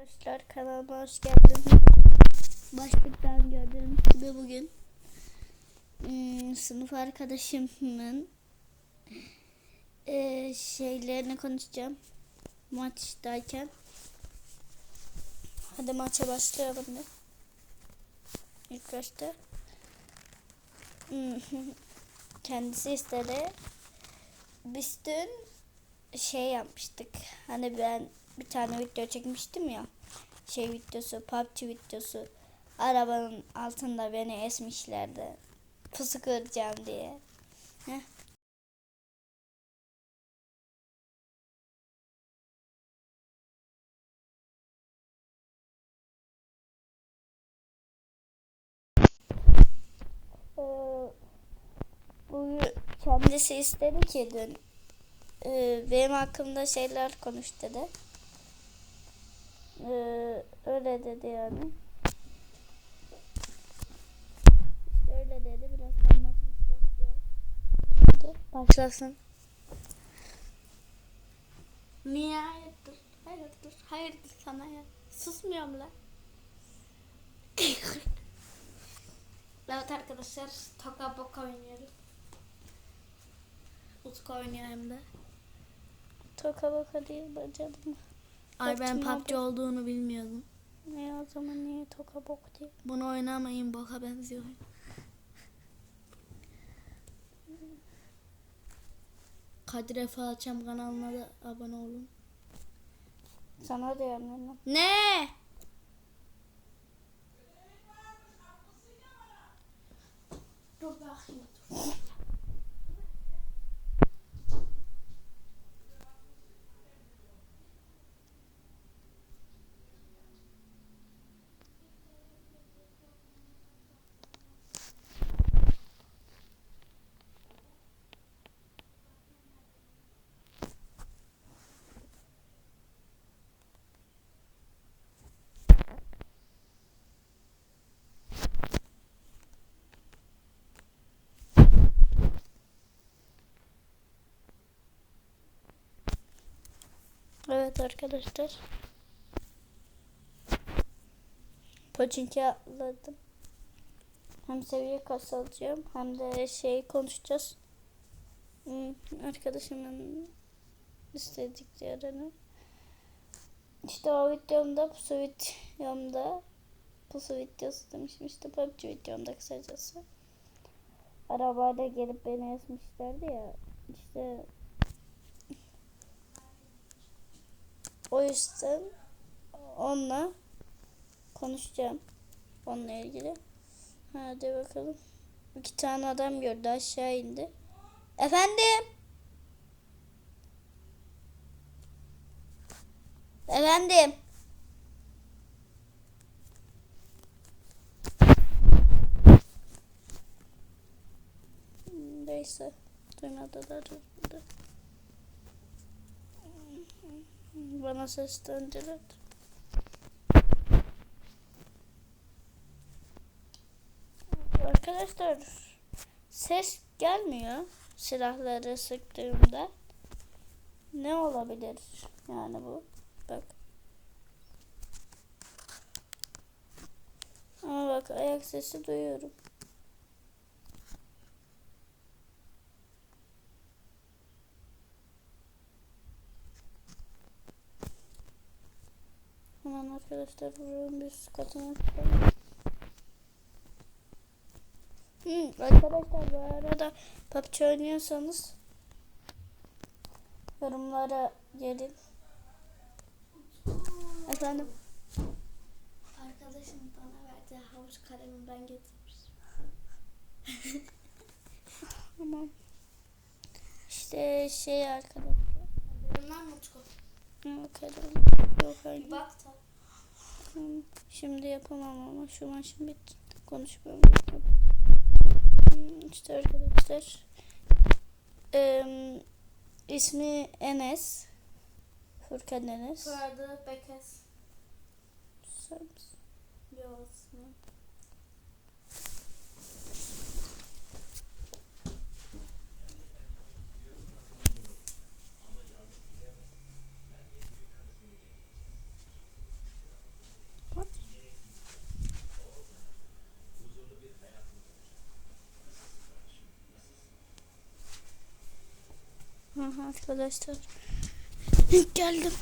Arkadaşlar kanalıma hoş geldiniz. Başlıktan gördüğünüz gibi bugün hmm, sınıf arkadaşımın eee, şeylerini konuşacağım maçtayken. Hadi maça başlayalım bir. İlk başta. Hmm, Kendisi istedi. Biz şey yapmıştık. Hani ben bir tane video çekmiştim ya. Şey videosu, PUBG videosu. Arabanın altında beni esmişlerdi. Pusu kıracağım diye. Heh. Ee, bugün kendisi istedi ki dün ee, benim hakkımda şeyler konuş dedi. Ee, öyle dedi yani. İşte öyle dedi. Maçımız başlıyor. Hadi başlasın. Niye hayırdır? Hayırdır? Hayırdır sana ya? Susmuyorum lan. evet arkadaşlar Toka Boka oynuyoruz. Utku oynuyor hem de. Toka boka değil bacım. Ay ben PUBG olduğunu bilmiyordum. Ne o zaman niye toka bok değil? Bunu oynamayın boka benziyor. Kadir Efe Alçam kanalına da abone olun. Sana diyorum ben. Ne? Evet arkadaşlar. Pochinki atladım. Hem seviye alacağım hem de şey konuşacağız. Hmm, arkadaşımın istediklerini. İşte o videomda pusu videomda pusu videosu demişim işte PUBG videomda kısacası. Arabayla gelip beni ezmişlerdi ya. İşte O yüzden onunla konuşacağım. Onunla ilgili. Hadi bakalım. İki tane adam gördü aşağı indi. Efendim? Efendim? Neyse. Duymadılar. herhalde. Bana seslendiler. Arkadaşlar ses gelmiyor silahları sıktığımda. Ne olabilir yani bu? Bak. Ama bak ayak sesi duyuyorum. Hemen arkadaşlar buranın bir katına çıkalım. Hı, arkadaşlar bu arada PUBG oynuyorsanız yorumlara gelin. Efendim? Arkadaşım bana verdiği havuç kalemi ben getirmişim. Tamam. İşte şey arkadaşlar. Bunlar mı Utku? Yok hayır. Bir bak da. Hı, Şimdi yapamam ama şu maçın bitti. Konuşmam lazım. Hı, İşte arkadaşlar. Eee ismi Enes. Furkan Enes. Soyadı Bekes. Sen- Yok. Arkadaşlar. Geldim.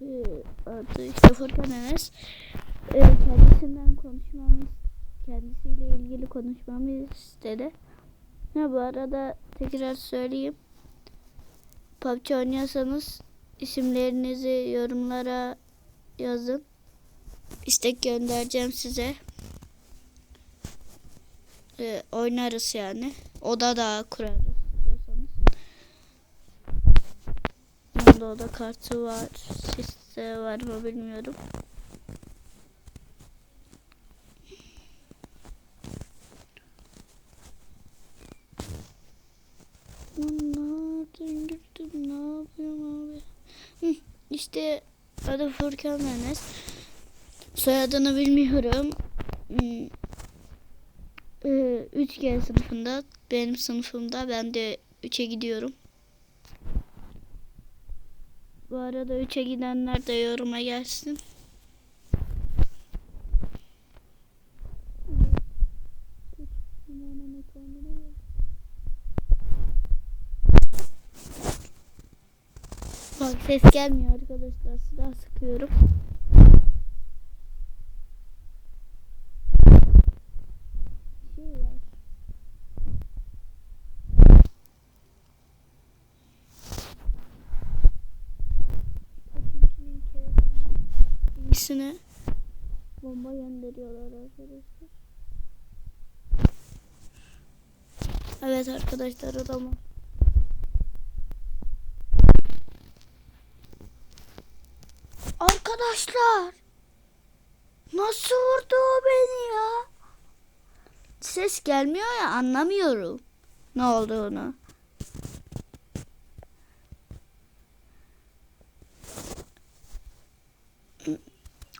Ee, adı işte Furkan Enes. Ee, kendisinden konuşmamı kendisiyle ilgili konuşmamı istedi. Ha bu arada tekrar söyleyeyim. PUBG oynuyorsanız isimlerinizi yorumlara yazın. İstek göndereceğim size. Ee, oynarız yani. Oda da kurarız istiyorsanız. Bunda oda kartı var. Sizde var mı bilmiyorum. Döndürdüm ne yapıyorum abi? Hı, işte adı Furkan Enes. Soyadını bilmiyorum. Hmm. Ee, 3G sınıfında benim sınıfımda ben de 3'e gidiyorum. Bu arada 3'e gidenler de yoruma gelsin. Ses gelmiyor arkadaşlar. Silah sıkıyorum. Şey var. İyisine bomba gönderiyorlar arkadaşlar. Evet arkadaşlar adamı. Arkadaşlar. Nasıl vurdu o beni ya? Ses gelmiyor ya anlamıyorum. Ne olduğunu.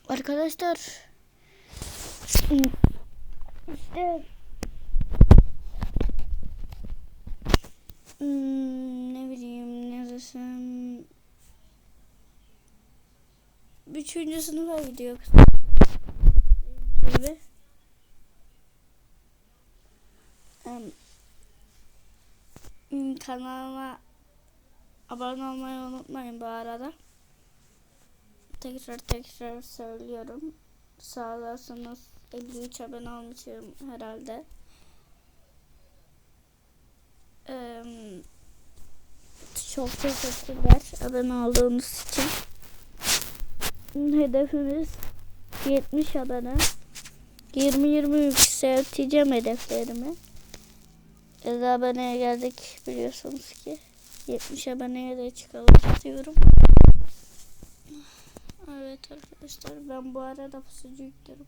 Arkadaşlar. İşte Hmm, ne bileyim ne desem Üçüncü sınıfa gidiyor. Gibi. Hmm, Kanalıma abone olmayı unutmayın bu arada. Tekrar tekrar söylüyorum. Sağ olasınız. 53 abone olmuşum herhalde. Em, çok teşekkürler abone olduğunuz için. Hedefimiz 70 abone. 20-20 yükselteceğim hedeflerimi. 50 aboneye geldik biliyorsunuz ki. 70 aboneye de çıkalım istiyorum. Evet arkadaşlar ben bu arada pusucu yüklerim.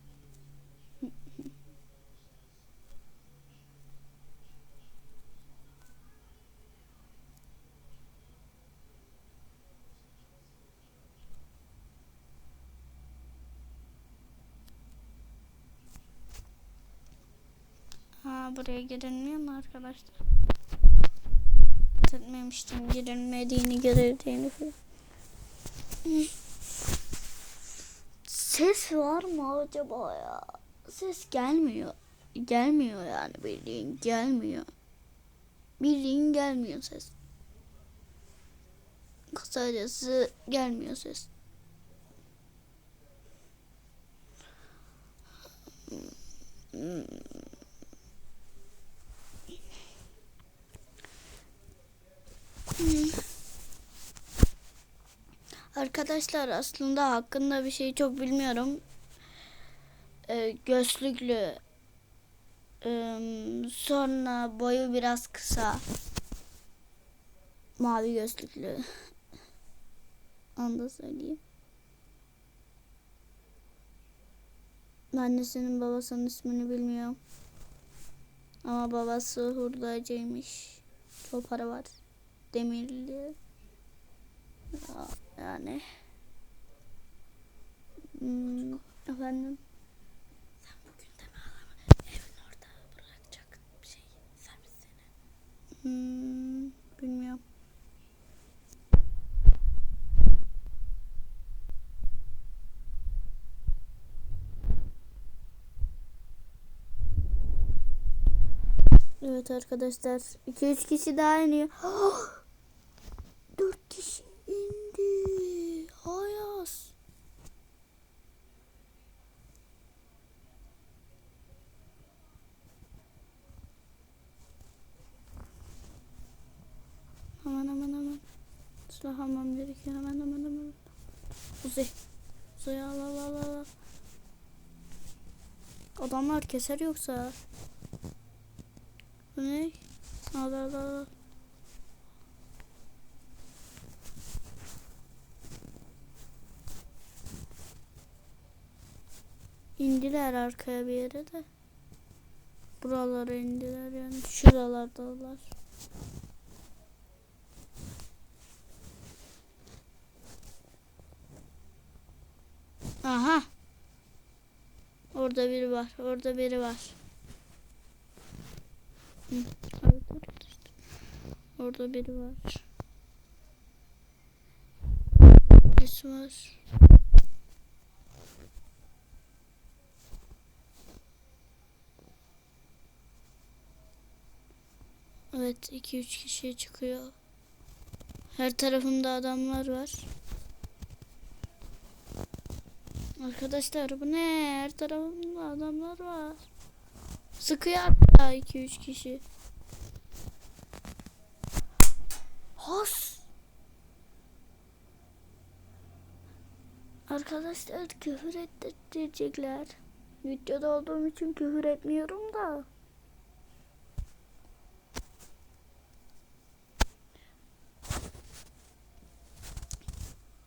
Buraya girilmiyor mu arkadaşlar? Etmemiştim girilmediğini girildiğini. Ses var mı acaba ya? Ses gelmiyor. Gelmiyor yani bildiğin gelmiyor. Bildiğin gelmiyor ses. Kısacası gelmiyor ses. Arkadaşlar aslında hakkında bir şey çok bilmiyorum. Ee, gözlüklü. Ee, sonra boyu biraz kısa. Mavi gözlüklü. Onu da söyleyeyim. Annesinin babasının ismini bilmiyorum. Ama babası hurdacıymış. Çok para var. Demirli. Yani. Hmm, efendim. Sen bugün de mi ağlama? Evin orada bırakacak bir şey ister misin seni? Hmm, bilmiyorum. Evet arkadaşlar. 2-3 kişi daha iniyor. Silah almam gerekiyor. Hemen hemen hemen. Uzay. Uzay al al al al. Adamlar keser yoksa. Bu ne? Al al. al. İndiler arkaya bir yere de. Buralara indiler yani. Şuralardalar. Aha. Orada biri var. Orada biri var. Orada biri var. Birisi var. Evet 2-3 kişiye çıkıyor. Her tarafımda adamlar var. Arkadaşlar bu ne? Her tarafımda adamlar var. Sıkıyor hatta 2-3 kişi. Has. Arkadaşlar küfür ettirecekler. Videoda olduğum için küfür etmiyorum da.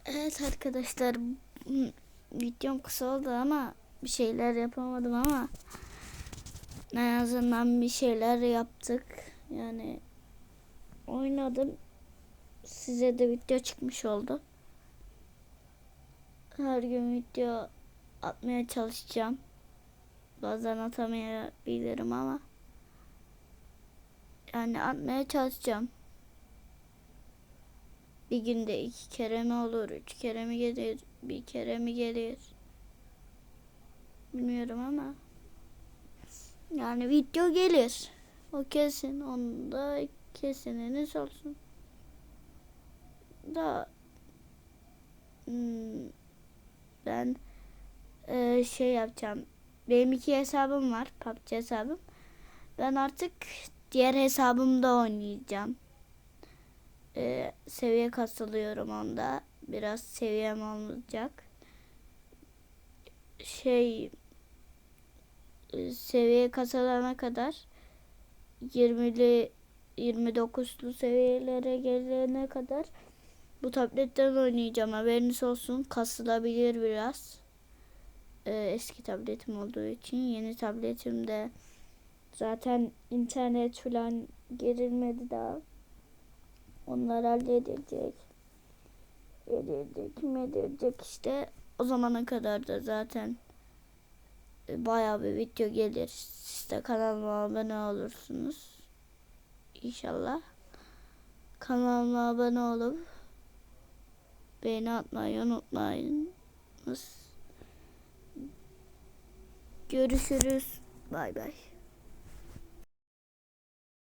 Evet arkadaşlar videom kısa oldu ama bir şeyler yapamadım ama en azından bir şeyler yaptık. Yani oynadım. Size de video çıkmış oldu. Her gün video atmaya çalışacağım. Bazen atamayabilirim ama yani atmaya çalışacağım. Bir günde iki kere mi olur, üç kere mi gelir, bir kere mi gelir? Bilmiyorum ama yani video gelir. O kesin. Onda kesininiz olsun. Da hmm, ben e, şey yapacağım. Benim iki hesabım var. PUBG hesabım. Ben artık diğer hesabımda oynayacağım. E, seviye kasılıyorum onda. Biraz seviyem olacak. Şey e, seviye kasalarına kadar 20'li 29'lu seviyelere gelene kadar bu tabletten oynayacağım. Haberiniz olsun. Kasılabilir biraz. Ee, eski tabletim olduğu için. Yeni tabletimde zaten internet falan girilmedi daha. Onlar halledilecek. Edilecek mi edilecek işte. O zamana kadar da zaten e, bayağı bir video gelir. Siz de kanalıma abone olursunuz. İnşallah. Kanalıma abone olup beğeni atmayı unutmayınız. Görüşürüz. Bay bay.